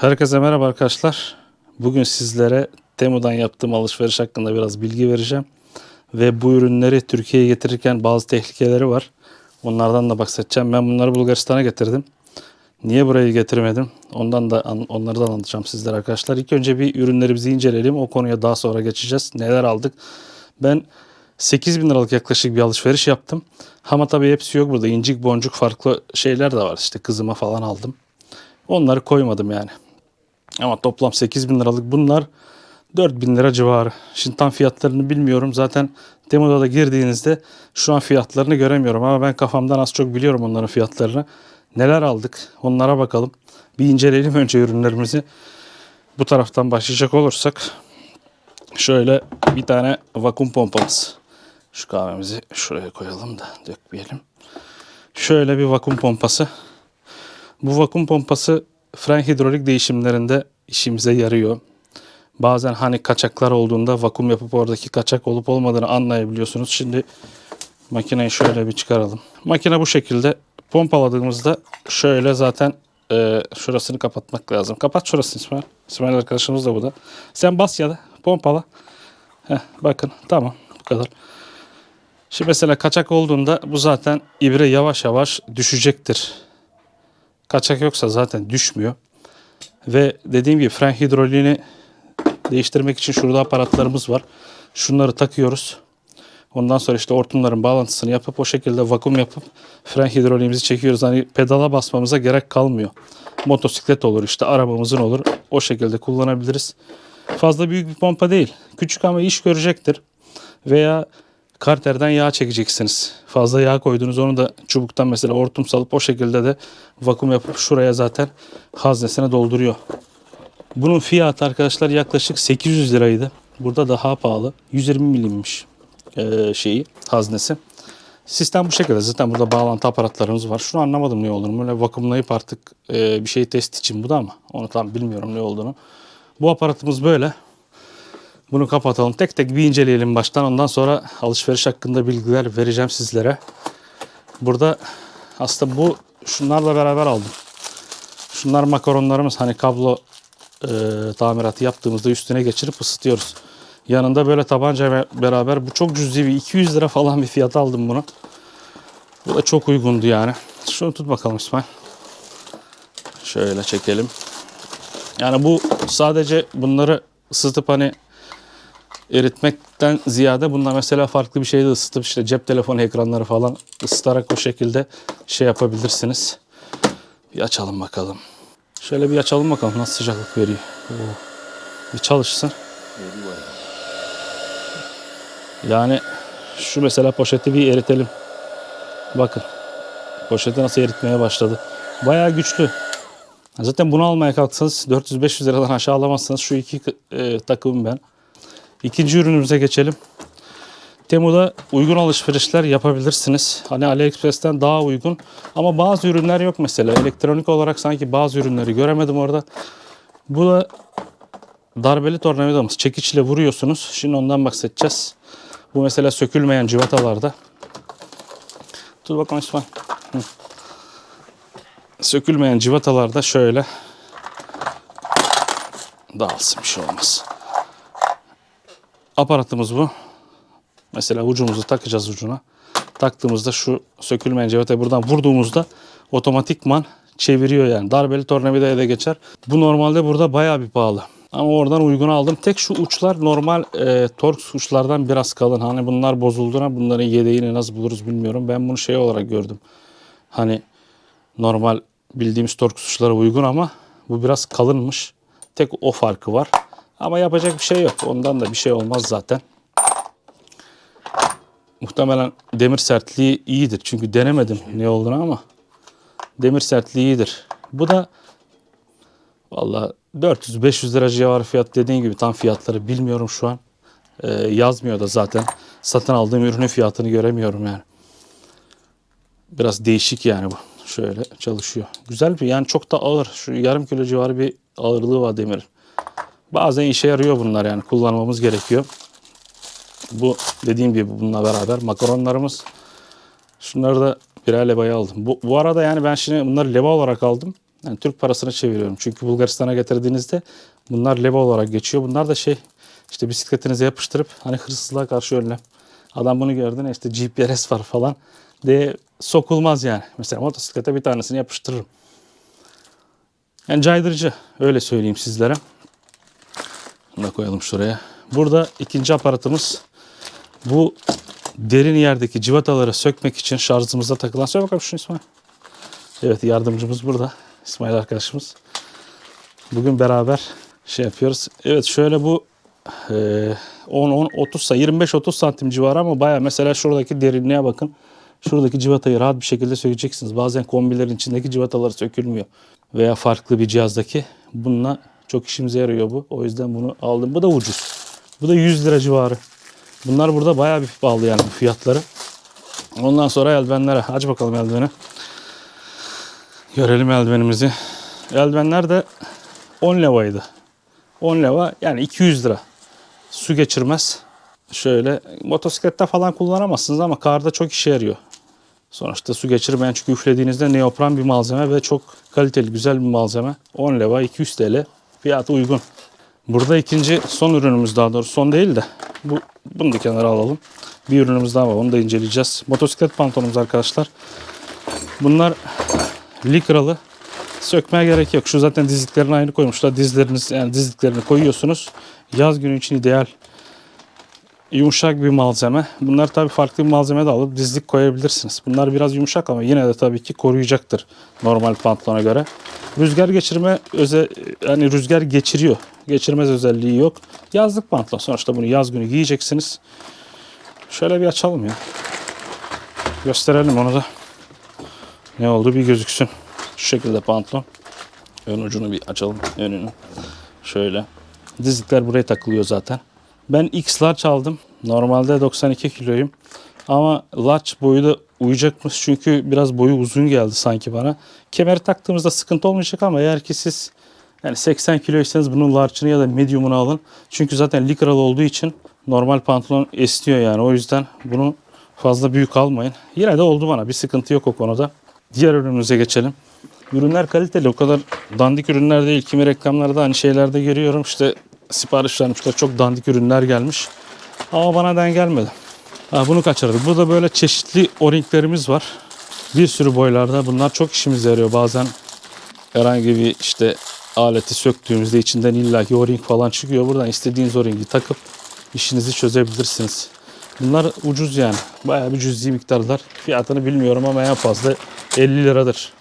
Herkese merhaba arkadaşlar. Bugün sizlere Temu'dan yaptığım alışveriş hakkında biraz bilgi vereceğim. Ve bu ürünleri Türkiye'ye getirirken bazı tehlikeleri var. Onlardan da bahsedeceğim. Ben bunları Bulgaristan'a getirdim. Niye burayı getirmedim? Ondan da onları da anlatacağım sizlere arkadaşlar. İlk önce bir ürünlerimizi inceleyelim. O konuya daha sonra geçeceğiz. Neler aldık? Ben 8 bin liralık yaklaşık bir alışveriş yaptım. Ama tabii hepsi yok burada. İncik boncuk farklı şeyler de var. İşte kızıma falan aldım. Onları koymadım yani. Ama toplam 8 bin liralık bunlar 4 bin lira civarı. Şimdi tam fiyatlarını bilmiyorum. Zaten Temu'da da girdiğinizde şu an fiyatlarını göremiyorum. Ama ben kafamdan az çok biliyorum onların fiyatlarını. Neler aldık onlara bakalım. Bir inceleyelim önce ürünlerimizi. Bu taraftan başlayacak olursak şöyle bir tane vakum pompamız. Şu kahvemizi şuraya koyalım da dökmeyelim. Şöyle bir vakum pompası. Bu vakum pompası fren hidrolik değişimlerinde işimize yarıyor. Bazen hani kaçaklar olduğunda vakum yapıp oradaki kaçak olup olmadığını anlayabiliyorsunuz. Şimdi makineyi şöyle bir çıkaralım. Makine bu şekilde pompaladığımızda şöyle zaten e, şurasını kapatmak lazım. Kapat şurasını İsmail. İsmail arkadaşımız da bu da. Sen bas ya da pompala. Heh, bakın tamam bu kadar. Şimdi mesela kaçak olduğunda bu zaten ibre yavaş yavaş düşecektir. Kaçak yoksa zaten düşmüyor. Ve dediğim gibi fren hidroliğini değiştirmek için şurada aparatlarımız var. Şunları takıyoruz. Ondan sonra işte hortumların bağlantısını yapıp o şekilde vakum yapıp fren hidroliğimizi çekiyoruz. Hani pedala basmamıza gerek kalmıyor. Motosiklet olur işte arabamızın olur. O şekilde kullanabiliriz. Fazla büyük bir pompa değil. Küçük ama iş görecektir. Veya karterden yağ çekeceksiniz. Fazla yağ koydunuz onu da çubuktan mesela hortum salıp o şekilde de vakum yapıp şuraya zaten haznesine dolduruyor. Bunun fiyatı arkadaşlar yaklaşık 800 liraydı. Burada daha pahalı. 120 milimmiş eee, şeyi haznesi. Sistem bu şekilde. Zaten burada bağlantı aparatlarımız var. Şunu anlamadım ne olduğunu. Böyle vakumlayıp artık eee, bir şey test için bu da ama onu tam bilmiyorum ne olduğunu. Bu aparatımız böyle. Bunu kapatalım. Tek tek bir inceleyelim baştan. Ondan sonra alışveriş hakkında bilgiler vereceğim sizlere. Burada aslında bu şunlarla beraber aldım. Şunlar makaronlarımız hani kablo e, tamiratı yaptığımızda üstüne geçirip ısıtıyoruz. Yanında böyle tabanca beraber bu çok cüzi bir 200 lira falan bir fiyat aldım bunu. Bu da çok uygundu yani. Şunu tut bakalım İsmail. Şöyle çekelim. Yani bu sadece bunları ısıtıp hani eritmekten ziyade bunda mesela farklı bir şey de ısıtıp işte cep telefonu ekranları falan ısıtarak o şekilde şey yapabilirsiniz. Bir açalım bakalım. Şöyle bir açalım bakalım nasıl sıcaklık veriyor. Oo. Bir çalışsın. Yani şu mesela poşeti bir eritelim. Bakın. Poşeti nasıl eritmeye başladı. Bayağı güçlü. Zaten bunu almaya kalksanız 400-500 liradan aşağı alamazsınız. Şu iki e, takımım ben. İkinci ürünümüze geçelim. Temu'da uygun alışverişler yapabilirsiniz. Hani AliExpress'ten daha uygun. Ama bazı ürünler yok mesela. Elektronik olarak sanki bazı ürünleri göremedim orada. Bu da darbeli tornavidamız. Çekiçle vuruyorsunuz. Şimdi ondan bahsedeceğiz. Bu mesela sökülmeyen civatalarda. Dur bakalım İsmail. Sökülmeyen civatalarda şöyle dağılsın bir şey olmaz. Aparatımız bu. Mesela ucumuzu takacağız ucuna. Taktığımızda şu sökülmeyen civatayı buradan vurduğumuzda otomatikman çeviriyor yani. Darbeli tornavidaya da geçer. Bu normalde burada bayağı bir pahalı. Ama oradan uygun aldım. Tek şu uçlar normal e, torx uçlardan biraz kalın. Hani bunlar bozulduğuna bunların yedeğini nasıl buluruz bilmiyorum. Ben bunu şey olarak gördüm. Hani normal bildiğimiz torx uçlara uygun ama bu biraz kalınmış. Tek o farkı var. Ama yapacak bir şey yok. Ondan da bir şey olmaz zaten. Muhtemelen demir sertliği iyidir. Çünkü denemedim ne olduğunu ama demir sertliği iyidir. Bu da valla 400-500 lira civarı fiyat dediğin gibi tam fiyatları bilmiyorum şu an. Ee, yazmıyor da zaten. Satın aldığım ürünün fiyatını göremiyorum yani. Biraz değişik yani bu. Şöyle çalışıyor. Güzel bir yani çok da ağır. Şu yarım kilo civarı bir ağırlığı var demirin. Bazen işe yarıyor bunlar yani kullanmamız gerekiyor. Bu dediğim gibi bununla beraber makaronlarımız. Şunları da birer levaya aldım. Bu, bu arada yani ben şimdi bunları leva olarak aldım. Yani Türk parasına çeviriyorum. Çünkü Bulgaristan'a getirdiğinizde bunlar leva olarak geçiyor. Bunlar da şey işte bisikletinize yapıştırıp hani hırsızlığa karşı önlem. Adam bunu gördü ne işte GPS var falan diye sokulmaz yani. Mesela motosiklete bir tanesini yapıştırırım. Yani caydırıcı öyle söyleyeyim sizlere. Bunu da koyalım şuraya. Burada ikinci aparatımız bu derin yerdeki civataları sökmek için şarjımıza takılan. Söyle bakalım şunu İsmail. Evet yardımcımız burada. İsmail arkadaşımız. Bugün beraber şey yapıyoruz. Evet şöyle bu e, 10 10 30 sa 25 30 santim civarı ama baya mesela şuradaki derinliğe bakın. Şuradaki civatayı rahat bir şekilde sökeceksiniz. Bazen kombilerin içindeki civataları sökülmüyor. Veya farklı bir cihazdaki. Bununla çok işimize yarıyor bu. O yüzden bunu aldım. Bu da ucuz. Bu da 100 lira civarı. Bunlar burada bayağı bir pahalı yani fiyatları. Ondan sonra eldivenlere. Aç bakalım eldiveni. Görelim eldivenimizi. Eldivenler de 10 levaydı. 10 leva yani 200 lira. Su geçirmez. Şöyle motosiklette falan kullanamazsınız ama karda çok işe yarıyor. Sonuçta su geçirmeyen çünkü üflediğinizde neopren bir malzeme ve çok kaliteli güzel bir malzeme. 10 leva 200 TL fiyatı uygun. Burada ikinci son ürünümüz daha doğrusu son değil de bu bunu da kenara alalım. Bir ürünümüz daha var onu da inceleyeceğiz. Motosiklet pantolonumuz arkadaşlar. Bunlar likralı. Sökmeye gerek yok. Şu zaten dizliklerini aynı koymuşlar. Dizleriniz yani dizliklerini koyuyorsunuz. Yaz günü için ideal. Yumuşak bir malzeme. Bunlar tabii farklı bir malzeme de alıp dizlik koyabilirsiniz. Bunlar biraz yumuşak ama yine de tabii ki koruyacaktır normal pantolona göre. Rüzgar geçirme öze yani rüzgar geçiriyor. Geçirmez özelliği yok. Yazlık pantolon. Sonuçta bunu yaz günü giyeceksiniz. Şöyle bir açalım ya. Gösterelim onu da. Ne oldu bir gözüksün. Şu şekilde pantolon. Ön ucunu bir açalım. Önünü. Şöyle. Dizlikler buraya takılıyor zaten. Ben X large aldım. Normalde 92 kiloyum. Ama large boyu da uyacakmış çünkü biraz boyu uzun geldi sanki bana. Kemeri taktığımızda sıkıntı olmayacak ama eğer ki siz yani 80 kiloysanız bunun large'ını ya da medium'unu alın. Çünkü zaten likralı olduğu için normal pantolon esniyor yani. O yüzden bunu fazla büyük almayın. Yine de oldu bana. Bir sıkıntı yok o konuda. Diğer ürünümüze geçelim. Ürünler kaliteli. O kadar dandik ürünler değil. Kimi reklamlarda hani şeylerde görüyorum. İşte sipariş vermişler. Çok dandik ürünler gelmiş. Ama bana den gelmedi. Ha, bunu kaçırdık. Burada böyle çeşitli o-ringlerimiz var. Bir sürü boylarda. Bunlar çok işimize yarıyor. Bazen herhangi bir işte aleti söktüğümüzde içinden illaki o-ring falan çıkıyor. Buradan istediğiniz o-ringi takıp işinizi çözebilirsiniz. Bunlar ucuz yani. Bayağı bir cüzi miktarlar. Fiyatını bilmiyorum ama en fazla 50 liradır.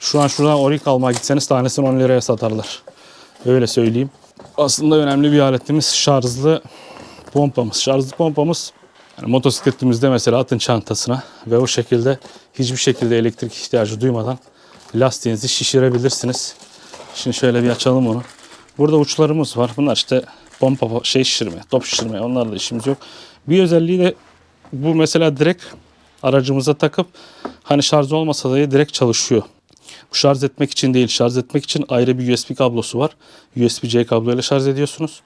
Şu an şuradan o-ring almaya gitseniz tanesini 10 liraya satarlar. Öyle söyleyeyim. Aslında önemli bir aletimiz şarjlı pompamız. Şarjlı pompamız yani motosikletimizde mesela atın çantasına ve o şekilde hiçbir şekilde elektrik ihtiyacı duymadan lastiğinizi şişirebilirsiniz. Şimdi şöyle bir açalım onu. Burada uçlarımız var. Bunlar işte pompa şey şişirme, top şişirme onlarla işimiz yok. Bir özelliği de bu mesela direkt aracımıza takıp hani şarj olmasa da direkt çalışıyor. Bu şarj etmek için değil, şarj etmek için ayrı bir USB kablosu var. USB-C kabloyla şarj ediyorsunuz.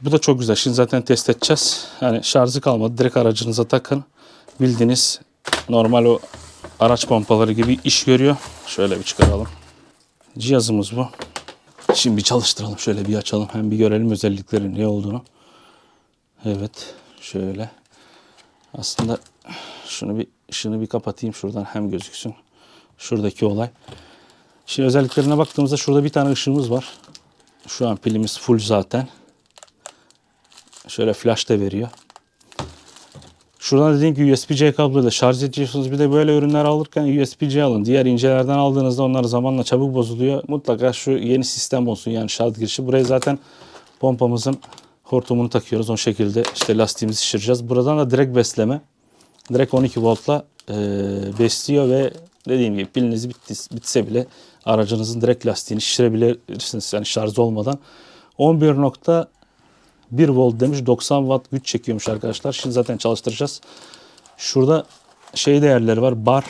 Bu da çok güzel. Şimdi zaten test edeceğiz. Yani şarjı kalmadı. Direkt aracınıza takın. Bildiğiniz normal o araç pompaları gibi iş görüyor. Şöyle bir çıkaralım. Cihazımız bu. Şimdi bir çalıştıralım. Şöyle bir açalım. Hem bir görelim özelliklerin ne olduğunu. Evet. Şöyle. Aslında şunu bir ışığını bir kapatayım şuradan hem gözüksün. Şuradaki olay. Şimdi özelliklerine baktığımızda şurada bir tane ışığımız var. Şu an pilimiz full zaten. Şöyle flash da veriyor. Şuradan dediğim gibi USB-C kabloyla şarj ediyorsunuz. Bir de böyle ürünler alırken USB-C alın. Diğer incelerden aldığınızda onlar zamanla çabuk bozuluyor. Mutlaka şu yeni sistem olsun yani şarj girişi. Buraya zaten pompamızın hortumunu takıyoruz. O şekilde işte lastiğimizi şişireceğiz. Buradan da direkt besleme. Direkt 12 voltla e, besliyor ve dediğim gibi piliniz bitti, bitse bile aracınızın direkt lastiğini şişirebilirsiniz. Yani şarj olmadan. 11.1 volt demiş 90 watt güç çekiyormuş arkadaşlar. Şimdi zaten çalıştıracağız. Şurada şey değerleri var. Bar,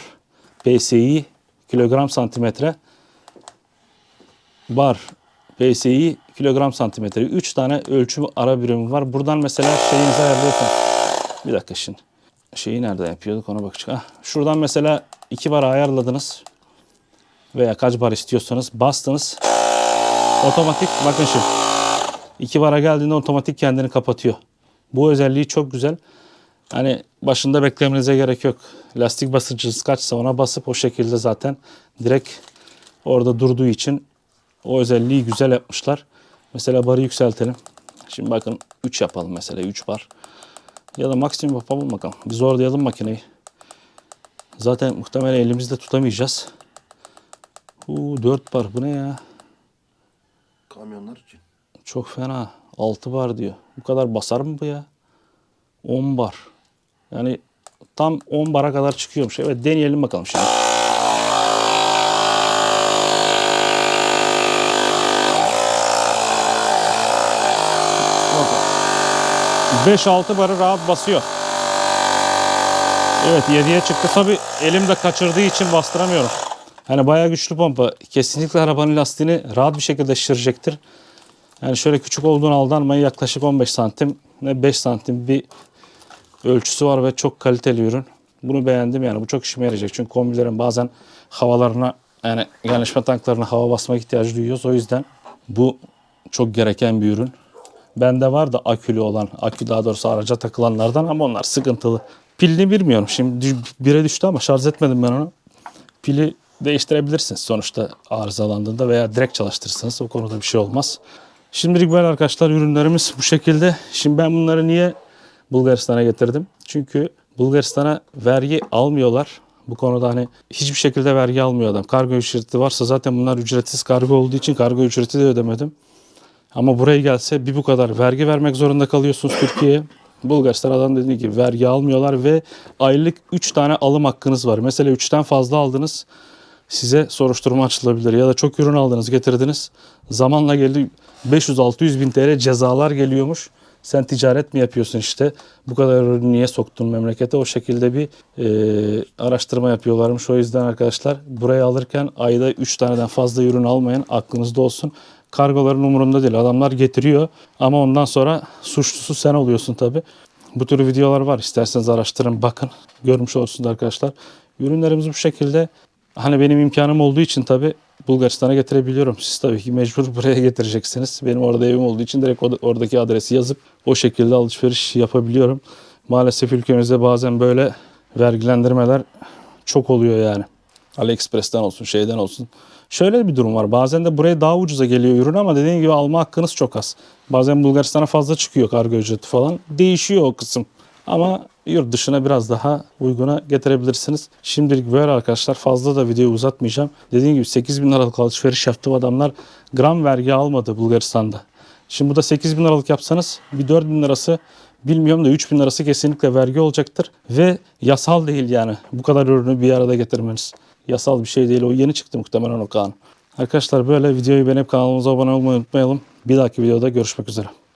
PSI, kilogram santimetre. Bar, PSI, kilogram santimetre. 3 tane ölçüm ara birimi var. Buradan mesela şeyinizi ayarlıyorsun. Bir dakika şimdi. Şeyi nerede yapıyorduk ona bakacağız. Ah, şuradan mesela 2 bar ayarladınız. veya kaç bar istiyorsanız bastınız. Otomatik bakın şimdi. 2 bara geldiğinde otomatik kendini kapatıyor. Bu özelliği çok güzel. Hani başında beklemenize gerek yok. Lastik basıncınız kaçsa ona basıp o şekilde zaten direkt orada durduğu için o özelliği güzel yapmışlar. Mesela barı yükseltelim. Şimdi bakın 3 yapalım mesela 3 bar. Ya da maksimum yapalım bakalım. Bir zorlayalım makineyi. Zaten muhtemelen elimizde tutamayacağız. Uuu 4 bar bu ne ya? Kamyonlar için. Çok fena. 6 bar diyor. Bu kadar basar mı bu ya? 10 bar. Yani tam 10 bara kadar çıkıyormuş. Evet deneyelim bakalım şimdi. Bakın. 5-6 barı rahat basıyor. Evet 7'ye çıktı. Tabi elimde kaçırdığı için bastıramıyorum. Hani bayağı güçlü pompa. Kesinlikle arabanın lastiğini rahat bir şekilde şişirecektir. Yani şöyle küçük olduğunu aldanmayın yaklaşık 15 santim ve 5 santim bir ölçüsü var ve çok kaliteli ürün. Bunu beğendim yani bu çok işime yarayacak. Çünkü kombilerin bazen havalarına yani yerleşme tanklarına hava basmak ihtiyacı duyuyoruz. O yüzden bu çok gereken bir ürün. Bende var da akülü olan, akü daha doğrusu araca takılanlardan ama onlar sıkıntılı. Pilini bilmiyorum. Şimdi bire düştü ama şarj etmedim ben onu. Pili değiştirebilirsiniz sonuçta arızalandığında veya direkt çalıştırırsınız. O konuda bir şey olmaz. Şimdilik böyle arkadaşlar ürünlerimiz bu şekilde. Şimdi ben bunları niye Bulgaristan'a getirdim? Çünkü Bulgaristan'a vergi almıyorlar. Bu konuda hani hiçbir şekilde vergi almıyor adam. Kargo ücreti varsa zaten bunlar ücretsiz kargo olduğu için kargo ücreti de ödemedim. Ama buraya gelse bir bu kadar vergi vermek zorunda kalıyorsunuz Türkiye'ye. Bulgaristan adam dediği gibi vergi almıyorlar ve aylık 3 tane alım hakkınız var. Mesela 3'ten fazla aldınız size soruşturma açılabilir ya da çok ürün aldınız getirdiniz zamanla geldi 500-600 bin TL cezalar geliyormuş. Sen ticaret mi yapıyorsun işte bu kadar ürünü niye soktun memlekete o şekilde bir e, araştırma yapıyorlarmış. O yüzden arkadaşlar buraya alırken ayda 3 taneden fazla ürün almayın aklınızda olsun. Kargoların umurunda değil adamlar getiriyor ama ondan sonra suçlusu sen oluyorsun tabi. Bu tür videolar var isterseniz araştırın bakın görmüş olsunuz arkadaşlar. Ürünlerimiz bu şekilde Hani benim imkanım olduğu için tabi Bulgaristan'a getirebiliyorum. Siz tabii ki mecbur buraya getireceksiniz. Benim orada evim olduğu için direkt oradaki adresi yazıp o şekilde alışveriş yapabiliyorum. Maalesef ülkemizde bazen böyle vergilendirmeler çok oluyor yani. AliExpress'ten olsun, şeyden olsun. Şöyle bir durum var. Bazen de buraya daha ucuza geliyor ürün ama dediğim gibi alma hakkınız çok az. Bazen Bulgaristan'a fazla çıkıyor kargo ücreti falan. Değişiyor o kısım. Ama yurt dışına biraz daha uyguna getirebilirsiniz. Şimdilik böyle arkadaşlar fazla da videoyu uzatmayacağım. Dediğim gibi 8 bin liralık alışveriş yaptım adamlar gram vergi almadı Bulgaristan'da. Şimdi burada 8 bin liralık yapsanız bir 4 bin lirası bilmiyorum da 3 bin lirası kesinlikle vergi olacaktır. Ve yasal değil yani bu kadar ürünü bir arada getirmeniz. Yasal bir şey değil o yeni çıktı muhtemelen o kanun. Arkadaşlar böyle videoyu beğenip kanalımıza abone olmayı unutmayalım. Bir dahaki videoda görüşmek üzere.